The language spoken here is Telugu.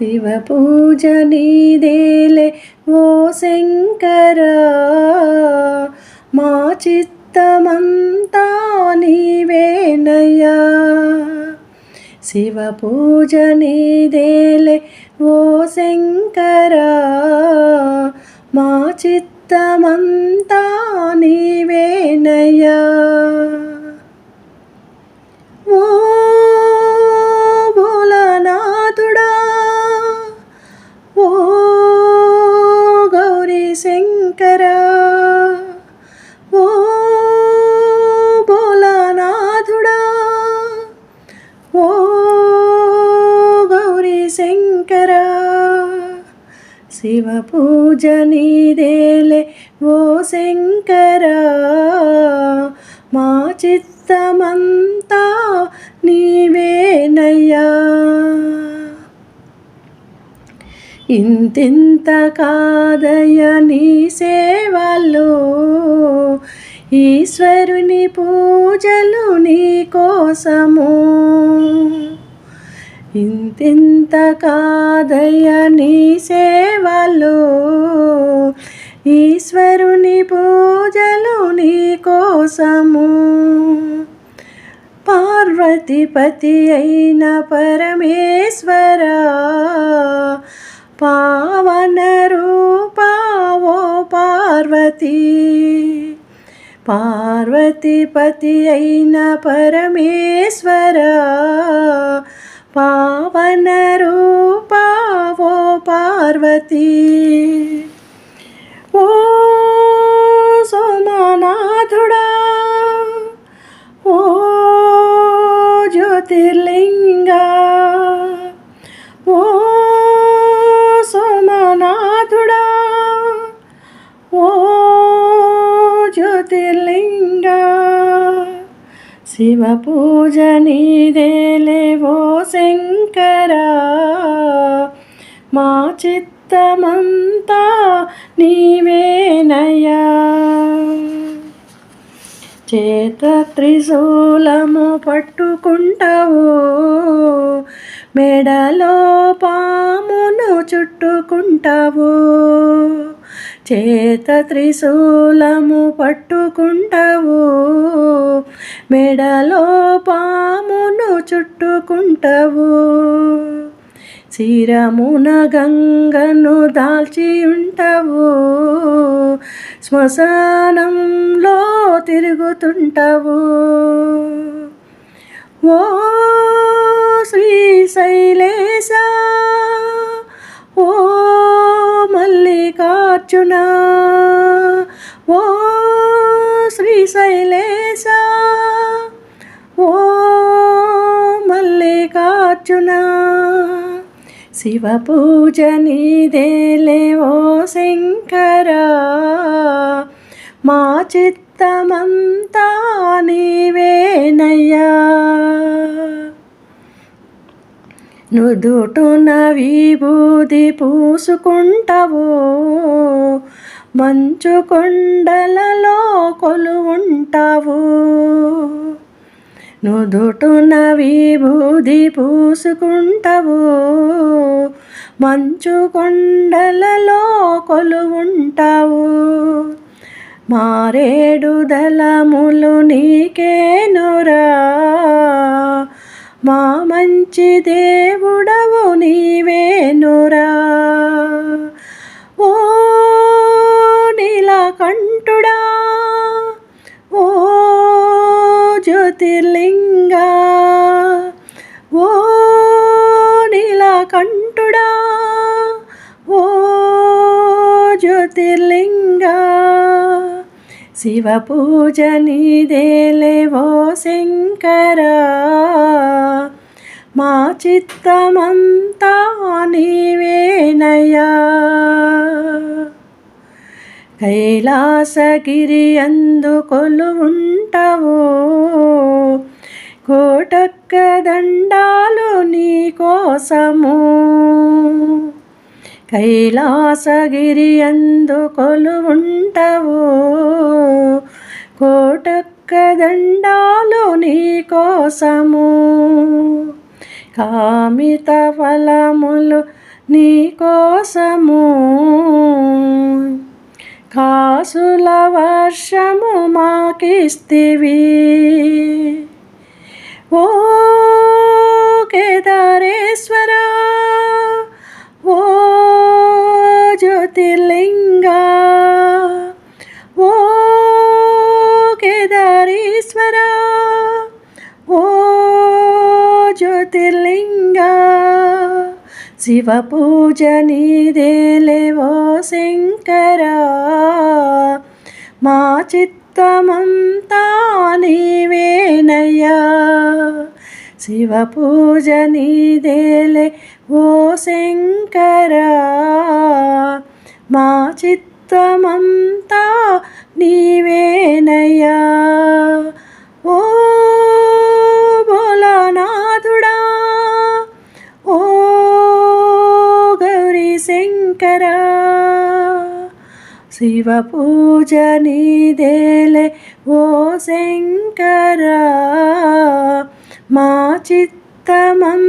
శివ పూజ నీదేలే ఓ శంకర మా చిత్తమంతా నీవేనయ్యా. శివ పూజ నీదేలే ఓ శంకర మా చిత్తమంతా నీవేనయ్యా. శివ పూజ నీదేలే ఓ శంకర. మా చిత్తమంతా నీవేనయ్యా. ఇంతింత కాదయ నీ సేవలో ఈశ్వరుని పూజలు నీ కోసము. ఇంతింత కాదయ నీ సేవలు. ఈశ్వరుని పూజలు నీ కోసము. పార్వతిపతి అయిన పరమేశ్వర పావన రూపావో పార్వతి. పార్వతిపతి అయిన పరమేశ్వర పావన రూపావో పార్వతీ. ఓ సోమనాథుడా ఓ జ్యోతిర్లి శివ పూజ నీదేలేవో ఓ శంకర. మా చిత్తమంతా నీవేనయ్యా చేత త్రిశూలము పట్టుకుంటావు. మెడలో పామును చుట్టుకుంటావు. చేత త్రిశూలము పట్టుకుంటావు. మెడలో పామును చుట్టుకుంటావు. శిరమున గంగను దాల్చి ఉంటావు శ్మశానంలో తిరుగుతుంటావు. ఓ శ్రీశైలే అర్జున. ఓ శ్రీశైలేశ ఓ మల్లికార్జున. శివ పూజ నీదేలే ఓ శంకర. మా చిత్తమంతా నీవేనయ్యా నుదుటున విభూది పూసుకుంటావు మంచు కొండలలో కొలువుంటావు. నుదుటున విభూది పూసుకుంటావు. మంచు కొండలలో కొలువుంటావు. మారేడు దళములు నీకేనురా మా మంచి దేవుడవు నీవేనురా ఓ జ్యోతిర్లింగా. ఓ నీలకంఠుడా ఓ జ్యోతిర్లింగా. శివ పూజ నీదేలేవో ఓ శంకర. మా చిత్తమంతా నీవేనయ్యా. కైలాసగిరి అందు కోటక్క దండాలు నీ కోసము? కైలాసగిరి అందు కోటక్క దండాలు నీ కోసము? కామిత ఫలములు నీ కోసము? కాసుల వర్షము మాకిస్తివి. ఓ కేదారేశ్వర ఓ జ్యోతిర్లింగ ఓ కేదారేశ్వర శివ పూజ నీదేలేవో శంకరా. మా చిత్తమంతా నీవేనయ్యా. శివ పూజ నీదేలే ఓ శంకరా. మా చిత్తమంతా నీవేనయ్యా. ఓ శివ పూజ నీదేలే ఓ శంకరా మా చిత్తమం